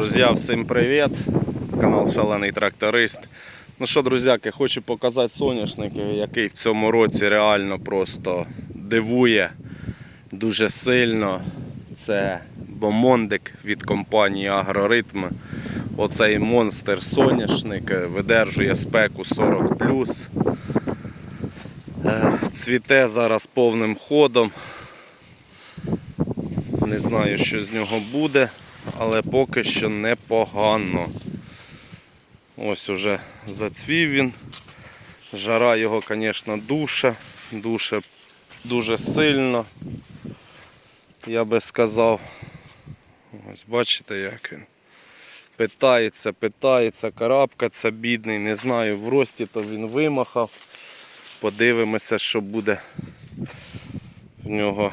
Друзі, всім привіт! Канал Шалений Тракторист. Ну що, друзяки, хочу показати соняшник, який в цьому році реально просто дивує дуже сильно. Це бомондик від компанії Агроритм. Оцей монстр соняшник е, видержує спеку 40 Е, Цвіте зараз повним ходом. Не знаю, що з нього буде, але поки що непогано. Ось уже зацвів він. Жара його, звісно, душа, душе дуже сильно. Я би сказав. Ось бачите, як він. Питається, питається, карабкаться бідний, не знаю, в рості то він вимахав. Подивимося, що буде в нього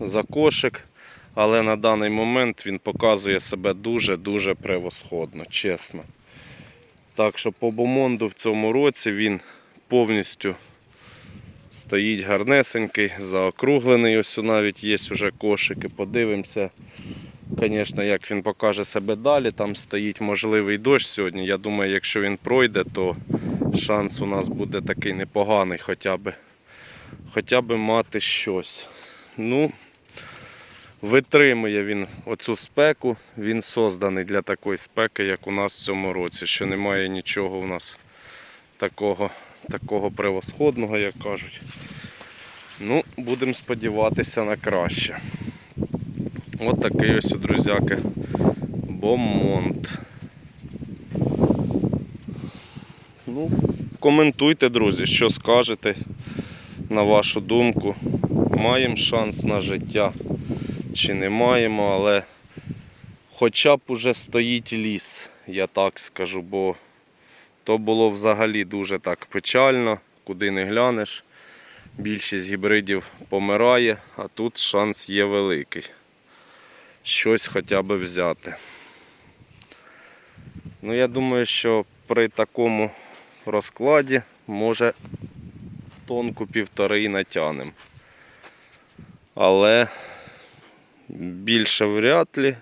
за кошик. Але на даний момент він показує себе дуже-дуже превосходно, чесно. Так що по бомонду в цьому році він повністю стоїть гарнесенький, заокруглений. Ось навіть є вже кошики. Подивимося, звісно, як він покаже себе далі. Там стоїть можливий дощ сьогодні. Я думаю, якщо він пройде, то шанс у нас буде такий непоганий, хоча б, хоча б мати щось. Ну, Витримує він оцю спеку, він созданий для такої спеки, як у нас в цьому році, що немає нічого у нас такого, такого превосходного, як кажуть. Ну, будемо сподіватися на краще. От такий ось, друзяки, бомонт. Ну, коментуйте, друзі, що скажете на вашу думку. Маємо шанс на життя чи не маємо, але хоча б уже стоїть ліс, я так скажу, бо то було взагалі дуже так печально, куди не глянеш. Більшість гібридів помирає, а тут шанс є великий. Щось хоча б взяти. Ну, я думаю, що при такому розкладі може тонку півтори і натягнемо. Але більше вряд ли,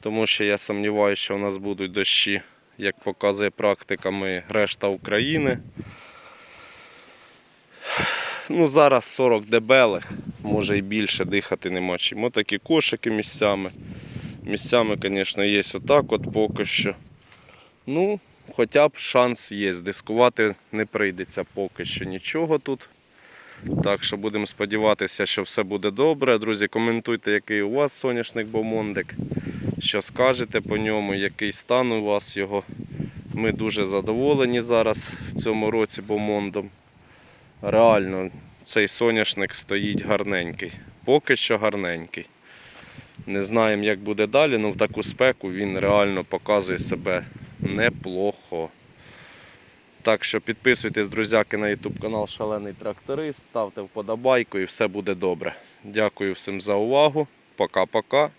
тому що я сумніваюся, що у нас будуть дощі, як показує практика, ми решта України. Ну, зараз 40 дебелих, може і більше дихати нема чим. Ось такі кошики місцями. Місцями, звісно, є отак от поки що. Ну, хоча б шанс є. Дискувати не прийдеться поки що нічого тут. Так що будемо сподіватися, що все буде добре. Друзі, коментуйте, який у вас соняшник бомондик, що скажете по ньому, який стан у вас його. Ми дуже задоволені зараз в цьому році бомондом. Реально, цей соняшник стоїть гарненький. Поки що гарненький. Не знаємо, як буде далі, але в таку спеку він реально показує себе неплохо. Так що підписуйтесь, друзяки, на YouTube канал Шалений Тракторист, ставте вподобайку і все буде добре. Дякую всім за увагу. Пока-пока.